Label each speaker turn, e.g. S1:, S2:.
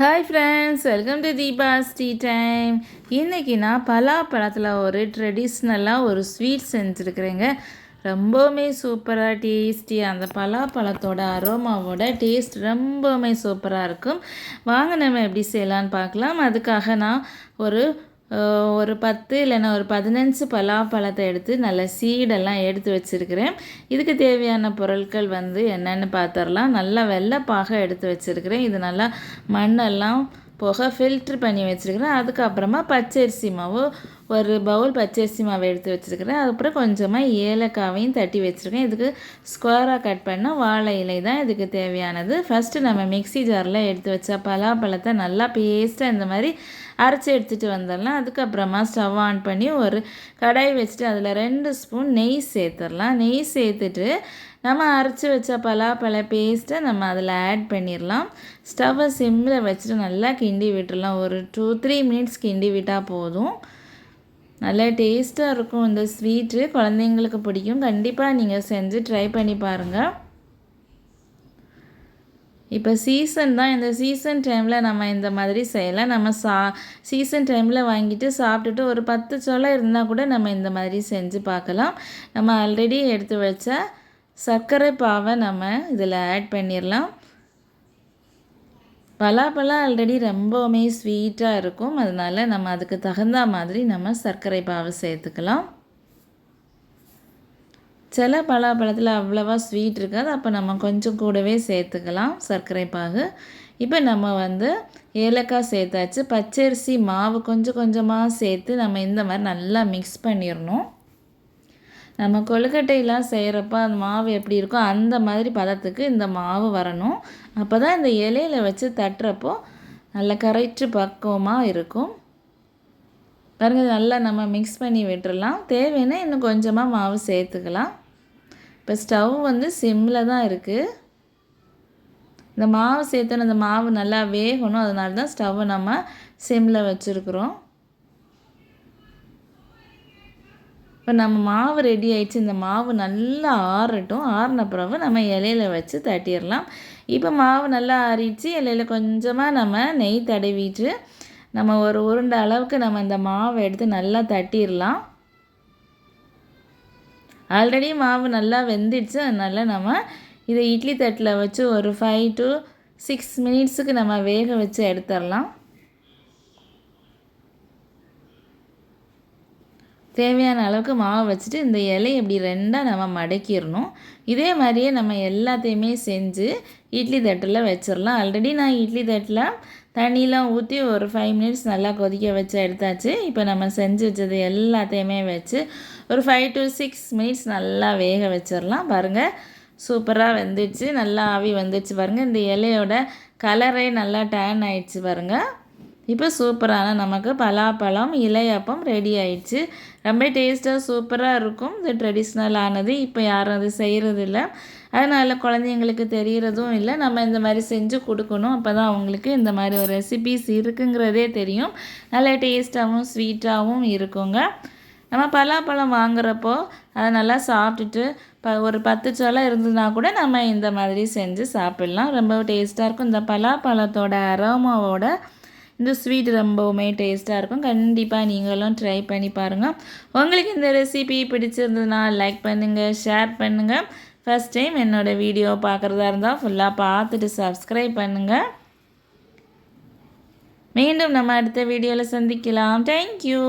S1: Hi friends welcome to Deepa's tea time இன்றைக்கி நான் பலாப்பழத்தில் ஒரு ட்ரெடிஷ்னலாக ஒரு ஸ்வீட் செஞ்சுருக்குறேங்க. ரொம்பவுமே சூப்பராக டேஸ்டி அந்த பலாப்பழத்தோட அரோமாவோட டேஸ்ட் ரொம்பவுமே சூப்பராக இருக்கும். வாங்க நம்ம எப்படி செய்யலான்னு பார்க்கலாம். அதுக்காக நான் ஒரு ஒரு பத்து இல்லைன்னா ஒரு பதினஞ்சு பலாப்பழத்தை எடுத்து நல்ல சீடெல்லாம் எடுத்து வச்சுருக்கிறேன். இதுக்கு தேவையான பொருட்கள் வந்து என்னென்னு பார்த்துடலாம் நல்லா வெள்ளைப்பாக எடுத்து வச்சுருக்கிறேன். இது நல்லா மண்ணெல்லாம் புகை ஃபில்ட்ரு பண்ணி வச்சுருக்கிறேன். அதுக்கப்புறமா பச்சரிசி மாவு ஒரு பவுல் பச்சரிசி மாவு எடுத்து வச்சுருக்கிறேன். அதுக்கப்புறம் கொஞ்சமாக ஏலக்காவையும் தட்டி வச்சுருக்கேன். இதுக்கு ஸ்கொயராக கட் பண்ணால் வாழை இலை தான் இதுக்கு தேவையானது. ஃபஸ்ட்டு நம்ம மிக்சி ஜாரில் எடுத்து வச்ச பலாப்பழத்தை நல்லா பேஸ்ட்டாக இந்த மாதிரி அரைச்சி எடுத்துகிட்டு வந்துடலாம். அதுக்கப்புறமா ஸ்டவ் ஆன் பண்ணி ஒரு கடாய் வச்சுட்டு அதில் ரெண்டு ஸ்பூன் நெய் சேர்த்துடலாம். நெய் சேர்த்துட்டு நம்ம அரைச்சி வச்ச பலாப்பழ பேஸ்ட்டை நம்ம அதில் ஆட் பண்ணிடலாம். ஸ்டவ்வை சிம்மில் வச்சுட்டு நல்லா கிண்டி விட்டுடலாம். ஒரு டூ த்ரீ மினிட்ஸ் கிண்டி விட்டால் போதும். நல்லா டேஸ்ட்டாக இருக்கும். இந்த ஸ்வீட்டு குழந்தைங்களுக்கு பிடிக்கும். கண்டிப்பாக நீங்கள் செஞ்சு ட்ரை பண்ணி பாருங்கள் இப்போ சீசன் தான். இந்த சீசன் டைமில் நம்ம இந்த மாதிரி செய்யலாம். நம்ம சா சீசன் டைமில் வாங்கிட்டு சாப்பிட்டுட்டு ஒரு பத்து சோளம் இருந்தால் கூட நம்ம இந்த மாதிரி செஞ்சு பார்க்கலாம். நம்ம ஆல்ரெடி எடுத்து வச்ச சர்க்கரை பாவை நம்ம இதில் ஆட் பண்ணிடலாம் பலாப்பழம் ஆல்ரெடி ரொம்பவுமே ஸ்வீட்டாக இருக்கும். அதனால் நம்ம அதுக்கு தகுந்த மாதிரி நம்ம சர்க்கரை பாவை சேர்த்துக்கலாம். சில பலாப்பழத்தில் அவ்வளோவா ஸ்வீட் இருக்காது. அப்போ நம்ம கொஞ்சம் கூடவே சேர்த்துக்கலாம் சர்க்கரை பாகு. இப்போ நம்ம வந்து ஏலக்காய் சேர்த்தாச்சு. பச்சரிசி மாவு கொஞ்சம் கொஞ்சமாக சேர்த்து நம்ம இந்த மாதிரி நல்லா மிக்ஸ் பண்ணிடணும் நம்ம கொழுக்கட்டையெல்லாம் செய்கிறப்ப அந்த மாவு எப்படி இருக்கோ அந்த மாதிரி பதத்துக்கு இந்த மாவு வரணும். அப்போ தான் இந்த இலையில் வச்சு தட்டுறப்போ நல்ல கரைச்சு பக்குவமாக இருக்கும். பாருங்கள் நல்லா நம்ம மிக்ஸ் பண்ணி விட்டுடலாம் தேவைன்னா இன்னும் கொஞ்சமாக மாவு சேர்த்துக்கலாம். இப்போ ஸ்டவ் வந்து சிம்மில் தான் இருக்குது இந்த மாவு சேர்த்தோன்னு அந்த மாவு நல்லா வேகணும். அதனால தான் ஸ்டவ்வை நம்ம சிம்மில் வச்சுருக்குறோம். இப்போ நம்ம மாவு ரெடி ஆயிடுச்சு. இந்த மாவு நல்லா ஆறட்டும். ஆறின பிறகு நம்ம இலையில வச்சு தட்டிடலாம். இப்போ மாவு நல்லா ஆறிடுச்சு. இலையில கொஞ்சமாக நம்ம நெய் தடவிட்டு நம்ம ஒரு உருண்டை அளவுக்கு நம்ம இந்த மாவை எடுத்து நல்லா தட்டிடலாம். ஆல்ரெடி மாவு நல்லா வெந்துடுச்சு. அதனால் நம்ம இதை இட்லி தட்டில் வச்சு ஒரு ஃபைவ் டு சிக்ஸ் மினிட்ஸுக்கு நம்ம வேக வச்சு எடுத்துடலாம். தேவையான அளவுக்கு மாவு வச்சுட்டு இந்த இலையை இப்படி ரெண்டாக நம்ம மடக்கிடணும். இதே மாதிரியே நம்ம எல்லாத்தையுமே செஞ்சு இட்லி தட்டில் வச்சிடலாம். ஆல்ரெடி நான் இட்லி தட்டில் தண்ணியெலாம் ஊற்றி ஒரு ஃபைவ் மினிட்ஸ் நல்லா கொதிக்க வச்சு எடுத்தாச்சு. இப்போ நம்ம செஞ்சு வச்சது எல்லாத்தையுமே வச்சு ஒரு ஃபைவ் டு சிக்ஸ் மினிட்ஸ் நல்லா வேக வச்சிடலாம். பாருங்கள் சூப்பராக வந்துடுச்சு. நல்லா ஆவி வந்துடுச்சு பாருங்கள் இந்த இலையோட கலரே நல்லா டேன் ஆயிடுச்சு பாருங்கள் இப்போ சூப்பரான நமக்கு பலாப்பழம் இலையப்பம் ரெடி ஆயிடுச்சு. ரொம்ப டேஸ்ட்டாக சூப்பராக இருக்கும். இது ட்ரெடிஷ்னலானது இப்போ யாரும் அது செய்கிறது இல்லை அதனால் குழந்தைங்களுக்கு தெரிகிறதும் இல்லை. நம்ம இந்த மாதிரி செஞ்சு கொடுக்கணும். அப்போ தான் அவங்களுக்கு இந்த மாதிரி ஒரு ரெசிபிஸ் இருக்குங்கிறதே தெரியும். நல்ல டேஸ்ட்டாகவும் ஸ்வீட்டாகவும் இருக்குங்க. நம்ம பலாப்பழம் வாங்குறப்போ அதை நல்லா சாப்பிட்டுட்டு ப ஒரு பத்து சோளம் இருந்ததுனா கூட நம்ம இந்த மாதிரி செஞ்சு சாப்பிட்லாம். ரொம்ப டேஸ்ட்டாக இருக்கும். இந்த பலாப்பழத்தோட அரோமாவோட இந்த ஸ்வீட் ரொம்பவுமே டேஸ்ட்டாக இருக்கும். கண்டிப்பாக நீங்களும் ட்ரை பண்ணி பாருங்கள் உங்களுக்கு இந்த ரெசிபி பிடிச்சிருந்ததுன்னா லைக் பண்ணுங்கள் ஷேர் பண்ணுங்கள் ஃபஸ்ட் டைம் என்னோடய வீடியோ பார்க்குறதா இருந்தால் ஃபுல்லாக பார்த்துட்டு சப்ஸ்கிரைப் பண்ணுங்கள் மீண்டும் நம்ம அடுத்த வீடியோவில் சந்திக்கலாம். தேங்க்யூ